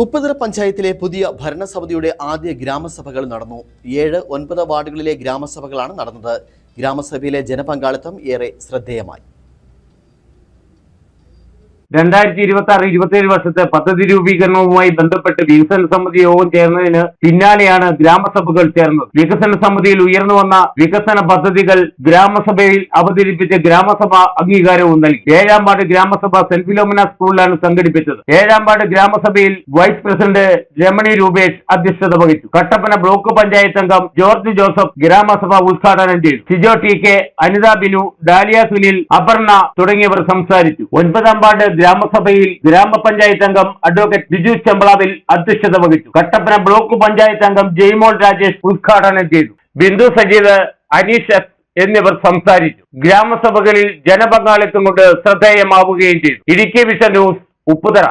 ഉപ്പുതറ പഞ്ചായത്തിലെ പുതിയ ഭരണസമിതിയുടെ ആദ്യ ഗ്രാമസഭകൾ നടന്നു. ഏഴ് ഒൻപത് വാർഡുകളിലെ ഗ്രാമസഭകളാണ് നടന്നത്. ഗ്രാമസഭയിലെ ജനപങ്കാളിത്തം ഏറെ ശ്രദ്ധേയമായി. രണ്ടായിരത്തി ഇരുപത്തി ആറ് ഇരുപത്തിയേഴ് വർഷത്തെ പദ്ധതി രൂപീകരണവുമായി ബന്ധപ്പെട്ട് വികസന സമിതി യോഗം ചേർന്നതിന് പിന്നാലെയാണ് ഗ്രാമസഭകൾ ചേർന്നത്. വികസന സമിതിയിൽ ഉയർന്നു വന്ന വികസന പദ്ധതികൾ ഗ്രാമസഭയിൽ അവതരിപ്പിച്ച് ഗ്രാമസഭ അംഗീകാരവും നൽകി. ഏഴാം വാർഡ് ഗ്രാമസഭ സെന്റ് ഫിലോമിന സ്കൂളിലാണ് സംഘടിപ്പിച്ചത്. ഏഴാം വാർഡ് ഗ്രാമസഭയിൽ വൈസ് പ്രസിഡന്റ് രമണി രൂപേഷ് അധ്യക്ഷത വഹിച്ചു. കട്ടപ്പന ബ്ലോക്ക് പഞ്ചായത്ത് അംഗം ജോർജ് ജോസഫ് ഗ്രാമസഭ ഉദ്ഘാടനം ചെയ്തു. സിജോ ടി കെ അനിത ബിനു ഡാലിയ സുനിൽ അപർണ തുടങ്ങിയവർ സംസാരിച്ചു. ഒൻപതാം വാർഡ് ഗ്രാമസഭയിൽ ഗ്രാമപഞ്ചായത്ത് അംഗം അഡ്വക്കേറ്റ് ബിജു ചെമ്പളാവിൽ അധ്യക്ഷത വഹിച്ചു. കട്ടപ്പന ബ്ലോക്ക് പഞ്ചായത്ത് അംഗം ജയ്മോൾ രാജേഷ് ഉദ്ഘാടനം ചെയ്തു. ബിന്ദു സജീദ് അനീഷ് എന്നിവർ സംസാരിച്ചു. ഗ്രാമസഭകളിൽ ജനപങ്കാളിത്തം കൊണ്ട് ശ്രദ്ധേയമാവുകയും ചെയ്തു. Idukki vision news Upputhara.